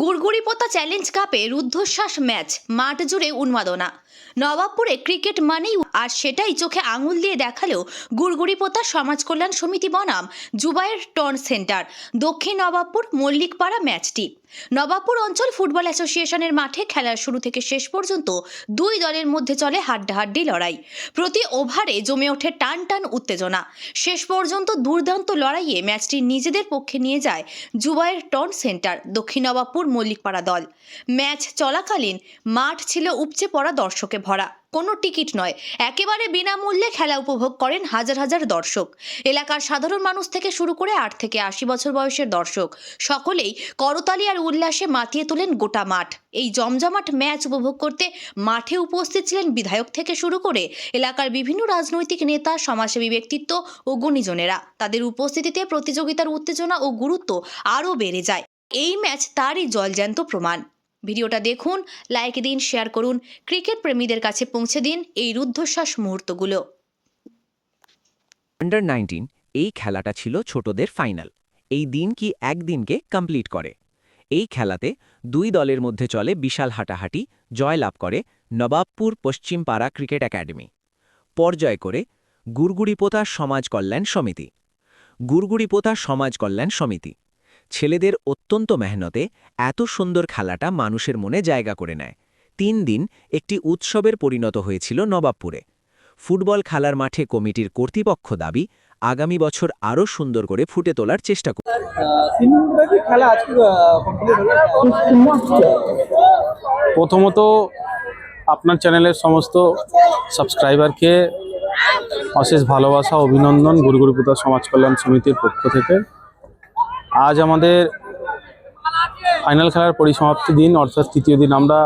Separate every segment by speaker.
Speaker 1: গুড়গুড়ি পোতা চ্যালেঞ্জ কাপে রুদ্ধশ্বাস ম্যাচ মাঠ জুড়ে উন্মাদনা। নবাবপুরে ক্রিকেট মানেই আর সেটাই চোখে আঙুল দিয়ে দেখালেও গুড়গুড়ি পোতা সমাজ কল্যাণ সমিতি বনাম জুবাইয়ের টর্ন সেন্টার। দক্ষিণ নবাবপুর মল্লিকপাড়া ম্যাচটি। নবাবপুর অঞ্চল ফুটবল অ্যাসোসিয়েশনের মাঠে খেলার শুরু থেকে শেষ পর্যন্ত দুই দলের মধ্যে চলে হাড্ডাহাড্ডি লড়াই। প্রতি ওভারে জমে ওঠে টান টান উত্তেজনা। শেষ পর্যন্ত দুর্দান্ত লড়াইয়ে ম্যাচটি নিজেদের পক্ষে নিয়ে যায় জুবাইয়ের টর্ন সেন্টার, দক্ষিণ নবাবপুর মল্লিকপাড়া দল। ম্যাচ চলাকালীন মাঠ ছিল উপচে পড়া দর্শকে ভরা। কোনো টিকিট নয়। একেবারে বিনামূল্যে খেলা উপভোগ করেন হাজার হাজার দর্শক। এলাকার সাধারণ মানুষ থেকে শুরু করে আট থেকে আশি বছর বয়সের দর্শক। সকলেই করতালি আর উল্লাসে মাতিয়ে তোলেন গোটা মাঠ। এই জমজমাট ম্যাচ উপভোগ করতে মাঠে উপস্থিত ছিলেন বিধায়ক থেকে শুরু করে এলাকার বিভিন্ন রাজনৈতিক নেতা, সমাজসেবী ব্যক্তিত্ব ও গুণীজনেরা। তাদের উপস্থিতিতে প্রতিযোগিতার উত্তেজনা ও গুরুত্ব আরও বেড়ে যায়। এই ম্যাচ তারই জলজ্যান্ত প্রমাণ। ভিডিওটা দেখুন লাইক দিন শেয়ার করুন ক্রিকেট প্রেমীদের কাছে পৌঁছে দিন এই রুদ্ধশ্বাস মুহূর্তগুলো।
Speaker 2: আন্ডার নাইনটিন এই খেলাটা ছিল ছোটদের ফাইনাল এই দিন কি একদিনকে কমপ্লিট করে? এই খেলাতে দুই দলের মধ্যে চলে বিশাল হাঁটাহাঁটি, জয়লাভ করে নবাবপুর পশ্চিমপাড়া ক্রিকেট একাডেমি। পর্যায় করে গুড়গুড়িপোতা সমাজ কল্যাণ সমিতি। গুড়গুড়িপোতা সমাজ কল্যাণ সমিতি। ছেলেদের অত্যন্ত মেহনতে এত সুন্দর খেলাটা মানুষের মনে জায়গা করে নেয়। তিন দিন একটি উৎসবের পরিণত হয়েছিল নবাবপুরে। ফুটবল খেলার মাঠে কমিটির কর্তৃপক্ষ দাবি, আগামী বছর আরও সুন্দর করে ফুটে তোলার চেষ্টা করবে
Speaker 3: প্রথমত আপনার চ্যানেলের সমস্ত সাবস্ক্রাইবারকে অশেষ ভালোবাসা, অভিনন্দন। গুরুগুরুপুতা সমাজ কল্যাণ সমিতির পক্ষ থেকে। আজ আমাদের ফাইনাল খেলার পরিসমাপ্তি দিন, অর্থাৎ তৃতীয় দিন। আমরা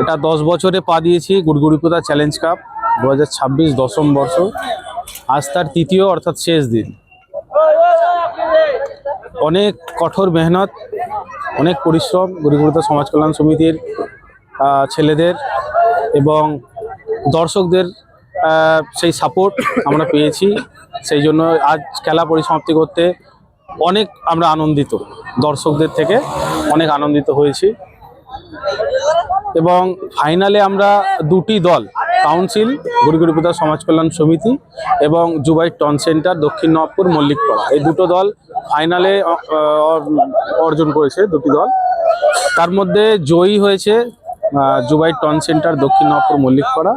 Speaker 3: এটা দশ বছরে পা দিয়েছি গুরগুরিপুতা চ্যালেঞ্জ কাপ, দু হাজার ছাব্বিশ দশম বর্ষ। আজ তার তৃতীয়, অর্থাৎ শেষ দিন। অনেক কঠোর মেহনত, অনেক পরিশ্রম গরিবতা সমাজ কল্যাণ সমিতির ছেলেদের এবং দর্শকদের সেই সাপোর্ট আমরা পেয়েছি। সেই জন্য আজ খেলা পরিসমাপ্তি করতে অনেক আমরা আনন্দিত, দর্শকদের থেকে অনেক আনন্দিত হয়েছি। এবং ফাইনালে আমরা দুটি দল কাউন্সিল গরিগরিপুতা সমাজ কল্যাণ সমিতি এবং জুবাই টন সেন্টার, দক্ষিণ নবপুর, মল্লিকপাড়া। এই দুটো দল ফাইনালে অর্জন করেছে দুটি দল। তার মধ্যে জয়ী হয়েছে জুবাই টন সেন্টার, দক্ষিণ নবপুর, মল্লিকপাড়া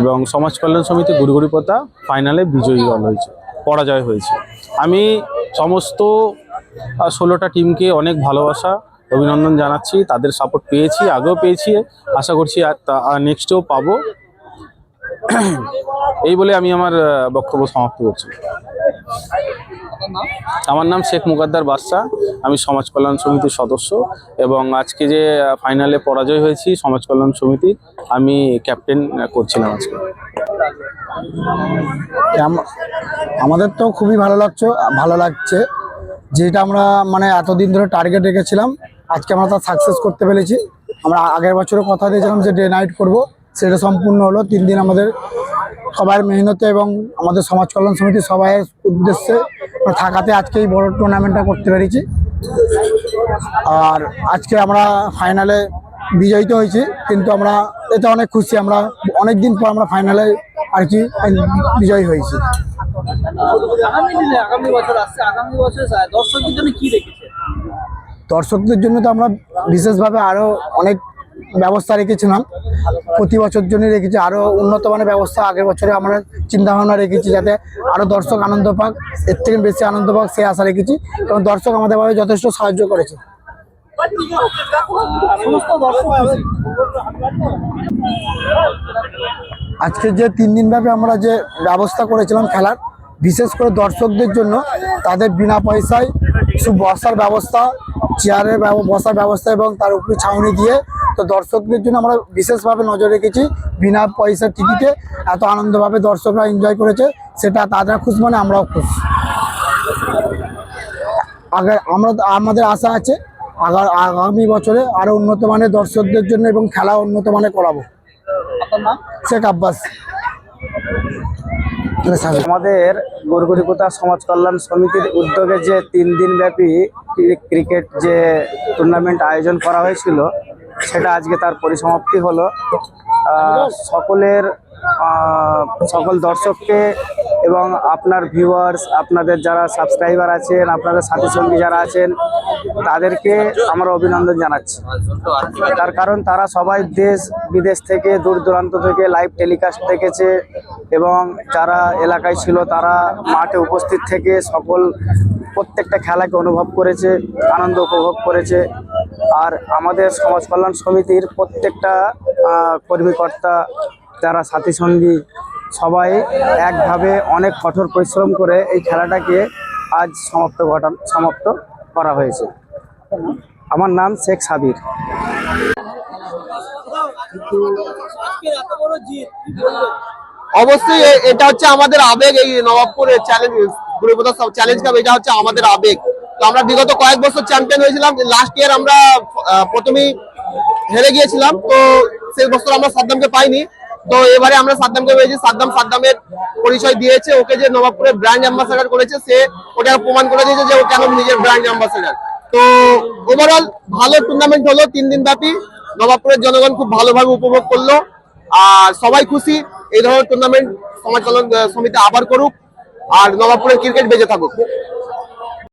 Speaker 3: এবং সমাজ কল্যাণ সমিতি গুরুগুরিপতা ফাইনালে বিজয়ী দল হয়েছে, পরাজয় হয়েছে। আমি সমস্ত ষোলোটা টিমকে অনেক ভালোবাসা, অভিনন্দন জানাচ্ছি, তাদের সাপোর্ট পেয়েছি, আগেও পেয়েছি, আশা করছি আর নেক্সটেও পাবো। এই বলে আমি আমার বক্তব্য সমাপ্ত করছি। আমার নাম শেখ মুকাদ্দার বাদশাহ। আমি সমাজ কল্যাণ সমিতির সদস্য এবং আজকে যে ফাইনালে পরাজয় হয়েছি সমাজ কল্যাণ সমিতি, আমি ক্যাপ্টেন করছিলাম আজকে।
Speaker 4: আমাদের তো খুবই ভালো লাগছে ভালো লাগছে। যেটা আমরা মানে এতদিন ধরে টার্গেট রেখেছিলাম, আজকে আমরা তা সাকসেস করতে পেরেছি। আমরা আগের বছরও কথা দিয়েছিলাম যে ডে নাইট করব। সেটা সম্পূর্ণ হলো, তিন দিন আমাদের সবার মেহনতে এবং আমাদের সমাজ কল্যাণ সমিতির সবাই উদ্দেশ্যে থাকাতে আজকে এই বড় টুর্নামেন্টটা করতে পেরেছি। আর আজকে আমরা ফাইনালে বিজয়িত হয়েছি কিন্তু আমরা এতে অনেক খুশি। আমরা অনেক দিন পর আমরা ফাইনালে আর কি বিজয়ী হয়েছি।
Speaker 3: দর্শকদের জন্য
Speaker 4: তো আমরা বিশেষভাবে আরও অনেক ব্যবস্থা রেখেছিলাম প্রতি বছর জন্য রেখেছি আরও উন্নত মানের ব্যবস্থা আগের বছরে আমরা চিন্তা ভাবনা রেখেছি যাতে আরও দর্শক আনন্দ পাক, এর থেকে বেশি আনন্দ পাক সে আশা রেখেছি এবং দর্শক আমাদের ভাবে যথেষ্ট সাহায্য করেছে। আজকে যে তিন দিন ব্যাপী আমরা যে ব্যবস্থা করেছিলাম খেলার, বিশেষ করে দর্শকদের জন্য তাদের বিনা পয়সায় কিছু বসার ব্যবস্থা চেয়ারের বসার ব্যবস্থা এবং তার উপরে ছাউনি দিয়ে তো দর্শকদের জন্য আমরা বিশেষভাবে নজর রেখেছি বিনা পয়সার টিকিটে এত আনন্দভাবে দর্শকরা এনজয় করেছে সেটা তারা খুশ মানে আমরাও খুশ। আগে আমরা আমাদের আশা আছে আগা- আগামী বছরে আরও উন্নত মানের দর্শকদের জন্য এবং খেলা উন্নত মানের করাবো। শেখ আব্বাস।
Speaker 5: আমাদের গড়গুড়িপোতা সমাজ কল্যাণ সমিতির উদ্যোগে যে তিন দিন ব্যাপী ক্রিকেট যে টুর্নামেন্ট আয়োজন করা হয়েছিল সেটা আজকে তার পরিসমাপ্তি হলো। সকলের সকল দর্শককে এবং আপনার ভিউয়ার্স আপনাদের যারা সাবস্ক্রাইবার আছেন, আপনাদের সাথী সঙ্গী যারা আছেন, তাদেরকে আমার অভিনন্দন জানাচ্ছি। তার কারণ তারা সবাই দেশ, বিদেশ থেকে, দূর দূরান্ত থেকে লাইভ টেলিকাস্ট দেখেছে এবং যারা এলাকায় ছিল, তারা মাঠে উপস্থিত থেকে সকল প্রত্যেকটা খেলাকে অনুভব করেছে, আনন্দ উপভোগ করেছে। আর আমাদের সমাজ কল্যাণ সমিতির প্রত্যেকটা কর্মীকর্তা, যারা সাথী সঙ্গী সবাই একভাবে অনেক কঠোর পরিশ্রম করে এই খেলাটাকে আজ সমাপ্ত ঘটান সমাপ্ত করা হয়েছে। আমার নাম শেখ সাবির।
Speaker 6: অবশ্যই এটা হচ্ছে আমাদের আবেগ, এই নবাবপুরের চ্যালেঞ্জ চ্যালেঞ্জ কাপ এটা হচ্ছে আমাদের আবেগ। তো আমরা বিগত কয়েক বছর চ্যাম্পিয়ন হয়েছিলাম। লাস্ট ইয়ার আমরা প্রথমেই হেরে গিয়েছিলাম। তো সেই বছর আমরা সাদ্দামকে পাইনি। তো এবারে আমরা সাদ্দামকে পেয়েছি। সাদ্দাম সাদ্দামের পরিচয় দিয়েছে। ওকে যে নবাবপুরের ব্র্যান্ড অ্যাম্বাসাডার করেছে, সে ওটা প্রমাণ করে দিয়েছে যে ও কেন নিজের ব্র্যান্ড অ্যাম্বাসাডার তো ওভারঅল ভালো টুর্নামেন্ট হলো, তিন দিন ব্যাপী। নবাবপুরের জনগণ খুব ভালোভাবে উপভোগ করল। আর সবাই খুশি। এই ধরনের টুর্নামেন্ট সমাজ সমিতি আবার করুক। আর নবাবপুরের ক্রিকেট বেঁচে থাকুক।